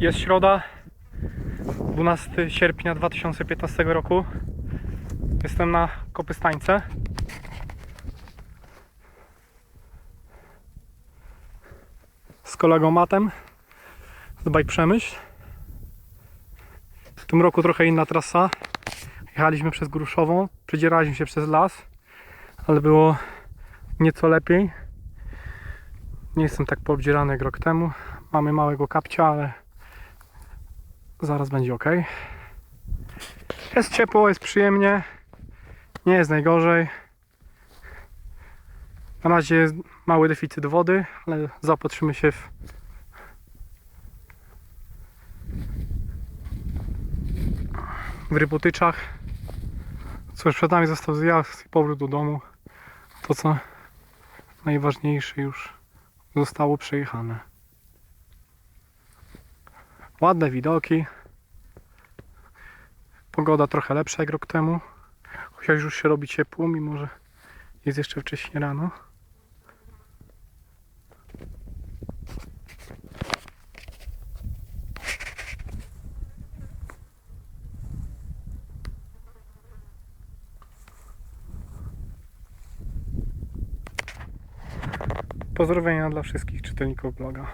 Jest środa, 12 sierpnia 2015 roku. Jestem na Kopystańce. Z kolegą Matem z Bike Przemyśl. W tym roku trochę inna trasa. Jechaliśmy przez Gruszową, przedzieraliśmy się przez las, ale było nieco lepiej. Nie jestem tak poobdzierany jak rok temu. Mamy małego kapcia, ale zaraz będzie ok. Jest ciepło, jest przyjemnie. Nie jest najgorzej. Na razie jest mały deficyt wody, ale zaopatrzymy się w w rybotyczach. Cóż, przed nami został zjazd i powrót do domu. To co najważniejsze już zostało przejechane. Ładne widoki. Pogoda trochę lepsza jak rok temu. Chociaż już się robi ciepło, mimo że jest jeszcze wcześnie rano. Pozdrowienia dla wszystkich czytelników bloga.